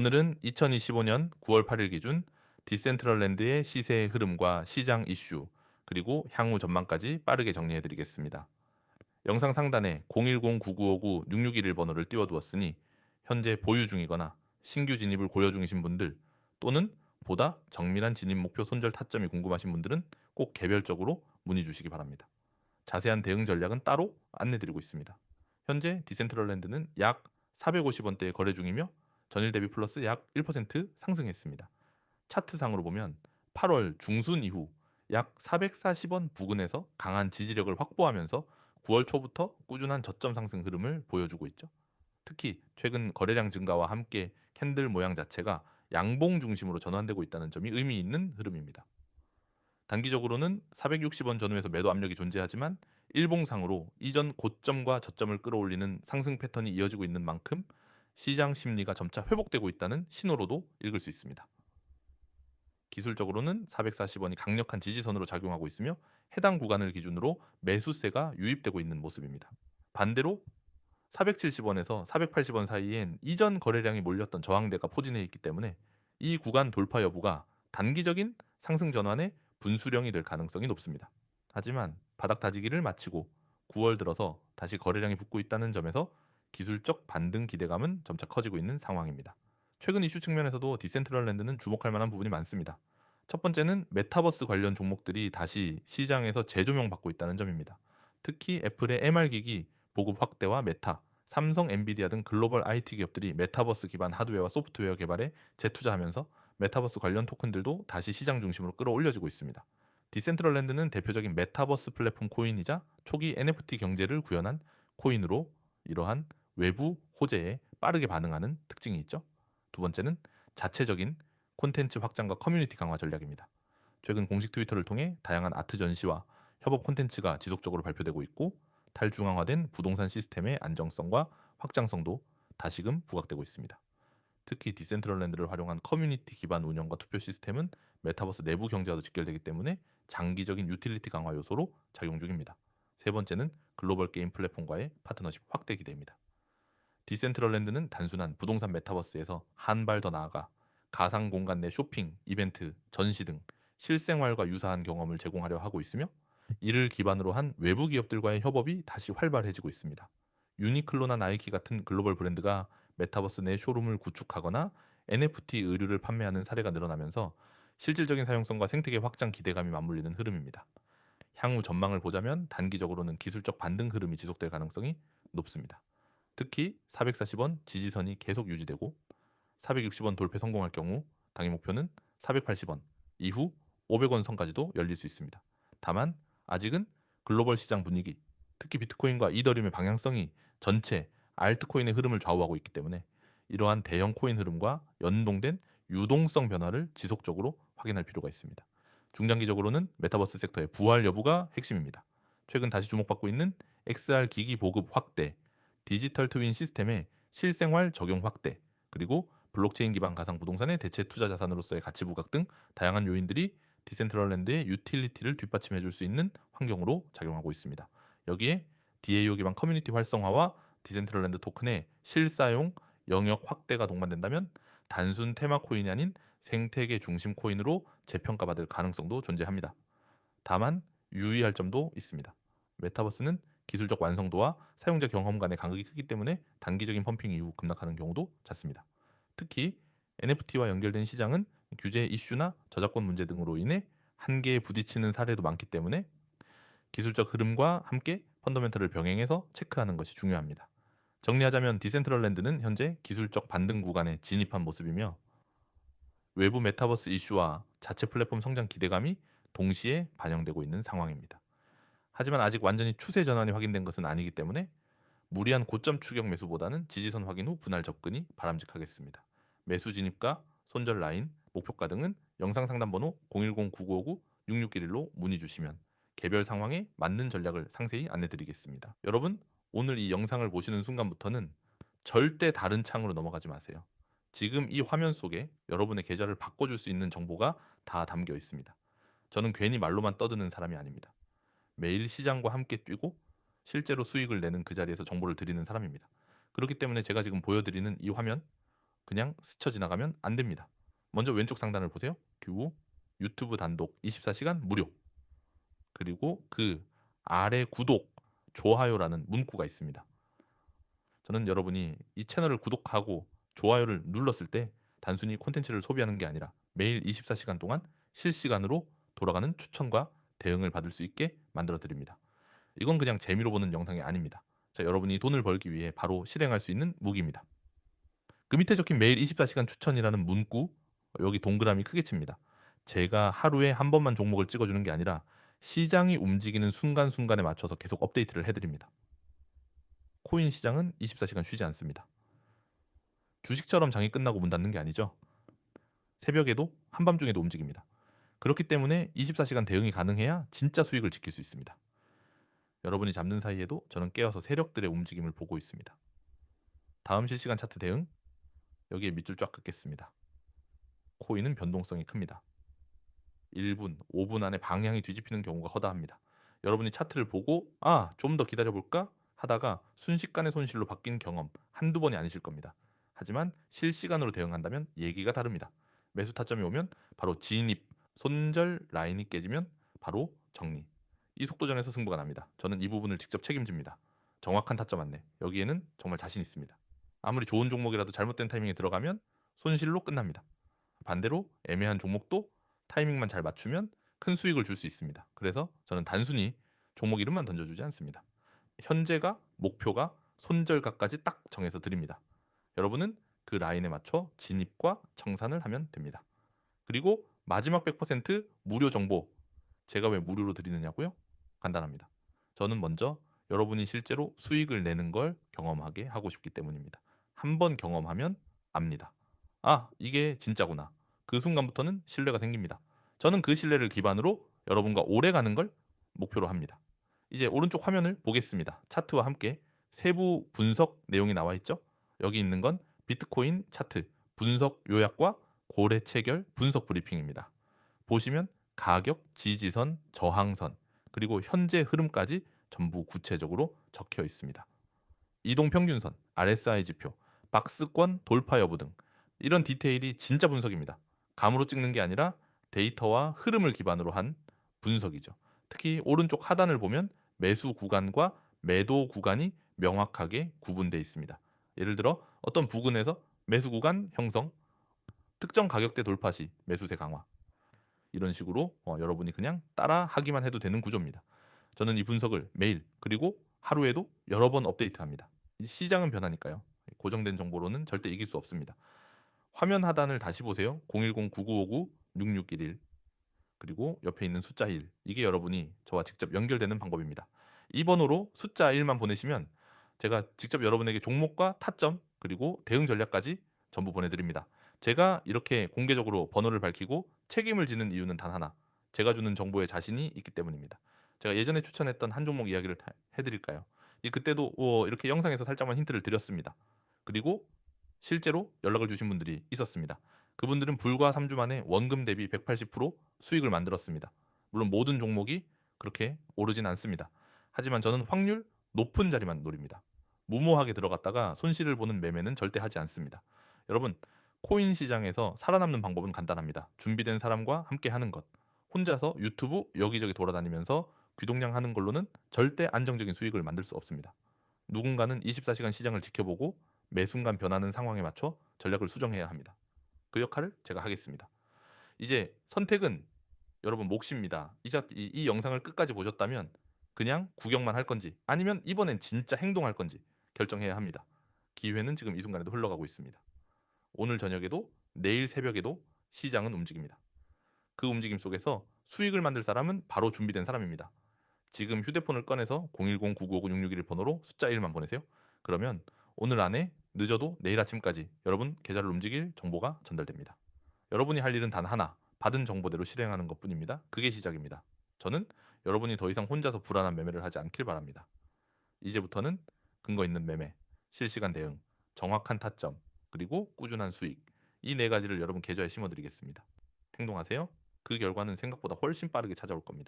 오늘은 2025년 9월 8일 기준 디센트럴랜드의 시세의 흐름과 시장 이슈, 그리고 향후 전망까지 빠르게 정리해 드리겠습니다. 영상 상단에 010-9959-6611 번호를 띄워두었으니 현재 보유 중이거나 신규 진입을 고려 중이신 분들 또는 보다 정밀한 진입 목표 손절 타점이 궁금하신 분들은 꼭 개별적으로 문의 주시기 바랍니다. 자세한 대응 전략은 따로 안내드리고 있습니다. 현재 디센트럴랜드는 약 450원대에 거래 중이며 전일 대비 플러스 약 1% 상승했습니다. 차트상으로 보면 8월 중순 이후 약 440원 부근에서 강한 지지력을 확보하면서 9월 초부터 꾸준한 저점 상승 흐름을 보여주고 있죠. 특히 최근 거래량 증가와 함께 캔들 모양 자체가 양봉 중심으로 전환되고 있다는 점이 의미 있는 흐름입니다. 단기적으로는 460원 전후에서 매도 압력이 존재하지만 일봉상으로 이전 고점과 저점을 끌어올리는 상승 패턴이 이어지고 있는 만큼 시장 심리가 점차 회복되고 있다는 신호로도 읽을 수 있습니다. 기술적으로는 440원이 강력한 지지선으로 작용하고 있으며 해당 구간을 기준으로 매수세가 유입되고 있는 모습입니다. 반대로 470원에서 480원 사이엔 이전 거래량이 몰렸던 저항대가 포진해 있기 때문에 이 구간 돌파 여부가 단기적인 상승 전환의 분수령이 될 가능성이 높습니다. 하지만 바닥 다지기를 마치고 9월 들어서 다시 거래량이 붙고 있다는 점에서 기술적 반등 기대감은 점차 커지고 있는 상황입니다. 최근 이슈 측면에서도 디센트럴랜드는 주목할 만한 부분이 많습니다. 첫 번째는 메타버스 관련 종목들이 다시 시장에서 재조명 받고 있다는 점입니다. 특히 애플의 MR 기기 보급 확대와 메타, 삼성, 엔비디아 등 글로벌 IT 기업들이 메타버스 기반 하드웨어와 소프트웨어 개발에 재투자하면서 메타버스 관련 토큰들도 다시 시장 중심으로 끌어올려지고 있습니다. 디센트럴랜드는 대표적인 메타버스 플랫폼 코인이자 초기 NFT 경제를 구현한 코인으로 이러한 외부 호재에 빠르게 반응하는 특징이 있죠. 두 번째는 자체적인 콘텐츠 확장과 커뮤니티 강화 전략입니다. 최근 공식 트위터를 통해 다양한 아트 전시와 협업 콘텐츠가 지속적으로 발표되고 있고 탈중앙화된 부동산 시스템의 안정성과 확장성도 다시금 부각되고 있습니다. 특히 디센트럴랜드를 활용한 커뮤니티 기반 운영과 투표 시스템은 메타버스 내부 경제와도 직결되기 때문에 장기적인 유틸리티 강화 요소로 작용 중입니다. 세 번째는 글로벌 게임 플랫폼과의 파트너십 확대 기대입니다. 디센트럴랜드는 단순한 부동산 메타버스에서 한 발 더 나아가 가상 공간 내 쇼핑, 이벤트, 전시 등 실생활과 유사한 경험을 제공하려 하고 있으며 이를 기반으로 한 외부 기업들과의 협업이 다시 활발해지고 있습니다. 유니클로나 나이키 같은 글로벌 브랜드가 메타버스 내 쇼룸을 구축하거나 NFT 의류를 판매하는 사례가 늘어나면서 실질적인 사용성과 생태계 확장 기대감이 맞물리는 흐름입니다. 향후 전망을 보자면 단기적으로는 기술적 반등 흐름이 지속될 가능성이 높습니다. 특히 440원 지지선이 계속 유지되고 460원 돌파 성공할 경우 당일 목표는 480원 이후 500원 선까지도 열릴 수 있습니다. 다만 아직은 글로벌 시장 분위기, 특히 비트코인과 이더리움의 방향성이 전체 알트코인의 흐름을 좌우하고 있기 때문에 이러한 대형 코인 흐름과 연동된 유동성 변화를 지속적으로 확인할 필요가 있습니다. 중장기적으로는 메타버스 섹터의 부활 여부가 핵심입니다. 최근 다시 주목받고 있는 XR 기기 보급 확대, 디지털 트윈 시스템의 실생활 적용 확대, 그리고 블록체인 기반 가상 부동산의 대체 투자 자산으로서의 가치 부각 등 다양한 요인들이 디센트럴랜드의 유틸리티를 뒷받침해 줄 수 있는 환경으로 작용하고 있습니다. 여기에 DAO 기반 커뮤니티 활성화와 디센트럴랜드 토큰의 실사용 영역 확대가 동반된다면 단순 테마 코인이 아닌 생태계 중심 코인으로 재평가받을 가능성도 존재합니다. 다만 유의할 점도 있습니다. 메타버스는 기술적 완성도와 사용자 경험 간의 간극이 크기 때문에 단기적인 펌핑 이후 급락하는 경우도 잦습니다. 특히 NFT와 연결된 시장은 규제 이슈나 저작권 문제 등으로 인해 한계에 부딪히는 사례도 많기 때문에 기술적 흐름과 함께 펀더멘털을 병행해서 체크하는 것이 중요합니다. 정리하자면 디센트럴랜드는 현재 기술적 반등 구간에 진입한 모습이며 외부 메타버스 이슈와 자체 플랫폼 성장 기대감이 동시에 반영되고 있는 상황입니다. 하지만 아직 완전히 추세 전환이 확인된 것은 아니기 때문에 무리한 고점 추격 매수보다는 지지선 확인 후 분할 접근이 바람직하겠습니다. 매수 진입과 손절 라인, 목표가 등은 영상 상담 번호 010-9959-6611로 문의 주시면 개별 상황에 맞는 전략을 상세히 안내 드리겠습니다. 여러분, 오늘 이 영상을 보시는 순간부터는 절대 다른 창으로 넘어가지 마세요. 지금 이 화면 속에 여러분의 계좌를 바꿔줄 수 있는 정보가 다 담겨 있습니다. 저는 괜히 말로만 떠드는 사람이 아닙니다. 매일 시장과 함께 뛰고 실제로 수익을 내는 그 자리에서 정보를 드리는 사람입니다. 그렇기 때문에 제가 지금 보여드리는 이 화면 그냥 스쳐 지나가면 안 됩니다. 먼저 왼쪽 상단을 보세요. 큐 유튜브 단독 24시간 무료. 그리고 그 아래 구독, 좋아요라는 문구가 있습니다. 저는 여러분이 이 채널을 구독하고 좋아요를 눌렀을 때 단순히 콘텐츠를 소비하는 게 아니라 매일 24시간 동안 실시간으로 돌아가는 추천과 대응을 받을 수 있게 만들어 드립니다. 이건 그냥 재미로 보는 영상이 아닙니다. 자, 여러분이 돈을 벌기 위해 바로 실행할 수 있는 무기입니다. 그 밑에 적힌 매일 24시간 추천이라는 문구 여기 동그라미 크게 칩니다. 제가 하루에 한 번만 종목을 찍어주는 게 아니라 시장이 움직이는 순간순간에 맞춰서 계속 업데이트를 해드립니다. 코인 시장은 24시간 쉬지 않습니다. 주식처럼 장이 끝나고 문 닫는 게 아니죠. 새벽에도 한밤중에도 움직입니다. 그렇기 때문에 24시간 대응이 가능해야 진짜 수익을 지킬 수 있습니다. 여러분이 잡는 사이에도 저는 깨어서 세력들의 움직임을 보고 있습니다. 다음 실시간 차트 대응 여기에 밑줄 쫙 긋겠습니다. 코인은 변동성이 큽니다. 1분, 5분 안에 방향이 뒤집히는 경우가 허다합니다. 여러분이 차트를 보고 아, 좀 더 기다려 볼까 하다가 순식간의 손실로 바뀐 경험 한두 번이 아니실 겁니다. 하지만 실시간으로 대응한다면 얘기가 다릅니다. 매수 타점이 오면 바로 진입, 손절 라인이 깨지면 바로 정리. 이 속도전에서 승부가 납니다. 저는 이 부분을 직접 책임집니다. 정확한 타점 안내. 여기에는 정말 자신 있습니다. 아무리 좋은 종목이라도 잘못된 타이밍에 들어가면 손실로 끝납니다. 반대로 애매한 종목도 타이밍만 잘 맞추면 큰 수익을 줄 수 있습니다. 그래서 저는 단순히 종목 이름만 던져주지 않습니다. 현재가 목표가 손절가까지 딱 정해서 드립니다. 여러분은 그 라인에 맞춰 진입과 청산을 하면 됩니다. 그리고 마지막 100% 무료 정보 제가 왜 무료로 드리느냐고요? 간단합니다. 저는 먼저 여러분이 실제로 수익을 내는 걸 경험하게 하고 싶기 때문입니다. 한번 경험하면 압니다. 아, 이게 진짜구나. 그 순간부터는 신뢰가 생깁니다. 저는 그 신뢰를 기반으로 여러분과 오래 가는 걸 목표로 합니다. 이제 오른쪽 화면을 보겠습니다. 차트와 함께 세부 분석 내용이 나와 있죠? 여기 있는 건 비트코인 차트 분석 요약과 고래 체결 분석 브리핑입니다. 보시면 가격, 지지선, 저항선, 그리고 현재 흐름까지 전부 구체적으로 적혀 있습니다. 이동 평균선, RSI 지표, 박스권 돌파 여부 등 이런 디테일이 진짜 분석입니다. 감으로 찍는 게 아니라 데이터와 흐름을 기반으로 한 분석이죠. 특히 오른쪽 하단을 보면 매수 구간과 매도 구간이 명확하게 구분되어 있습니다. 예를 들어 어떤 부근에서 매수 구간 형성, 특정 가격대 돌파 시 매수세 강화 이런 식으로 어, 여러분이 그냥 따라 하기만 해도 되는 구조입니다. 저는 이 분석을 매일 그리고 하루에도 여러 번 업데이트합니다. 시장은 변하니까요. 고정된 정보로는 절대 이길 수 없습니다. 화면 하단을 다시 보세요. 010-9959-6611 그리고 옆에 있는 숫자 1 이게 여러분이 저와 직접 연결되는 방법입니다. 이 번호로 숫자 1만 보내시면 제가 직접 여러분에게 종목과 타점 그리고 대응 전략까지 전부 보내드립니다. 제가 이렇게 공개적으로 번호를 밝히고 책임을 지는 이유는 단 하나. 제가 주는 정보에 자신이 있기 때문입니다. 제가 예전에 추천했던 한 종목 이야기를 해드릴까요? 그때도 이렇게 영상에서 살짝만 힌트를 드렸습니다. 그리고 실제로 연락을 주신 분들이 있었습니다. 그분들은 불과 3주 만에 원금 대비 180% 수익을 만들었습니다. 물론 모든 종목이 그렇게 오르진 않습니다. 하지만 저는 확률 높은 자리만 노립니다. 무모하게 들어갔다가 손실을 보는 매매는 절대 하지 않습니다. 여러분, 코인 시장에서 살아남는 방법은 간단합니다. 준비된 사람과 함께 하는 것. 혼자서 유튜브 여기저기 돌아다니면서 귀동냥 하는 걸로는 절대 안정적인 수익을 만들 수 없습니다. 누군가는 24시간 시장을 지켜보고 매 순간 변하는 상황에 맞춰 전략을 수정해야 합니다. 그 역할을 제가 하겠습니다. 이제 선택은 여러분 몫입니다. 이, 이, 이 영상을 끝까지 보셨다면 그냥 구경만 할 건지 아니면 이번엔 진짜 행동할 건지 결정해야 합니다. 기회는 지금 이 순간에도 흘러가고 있습니다. 오늘 저녁에도 내일 새벽에도 시장은 움직입니다. 그 움직임 속에서 수익을 만들 사람은 바로 준비된 사람입니다. 지금 휴대폰을 꺼내서 010-9959-661 번호로 숫자 1만 보내세요. 그러면 오늘 안에 늦어도 내일 아침까지 여러분 계좌를 움직일 정보가 전달됩니다. 여러분이 할 일은 단 하나, 받은 정보대로 실행하는 것 뿐입니다. 그게 시작입니다. 저는 여러분이 더 이상 혼자서 불안한 매매를 하지 않길 바랍니다. 이제부터는 근거 있는 매매, 실시간 대응, 정확한 타점, 그리고 꾸준한 수익. 이 네 가지를 여러분 계좌에 심어드리겠습니다. 행동하세요. 그 결과는 생각보다 훨씬 빠르게 찾아올 겁니다.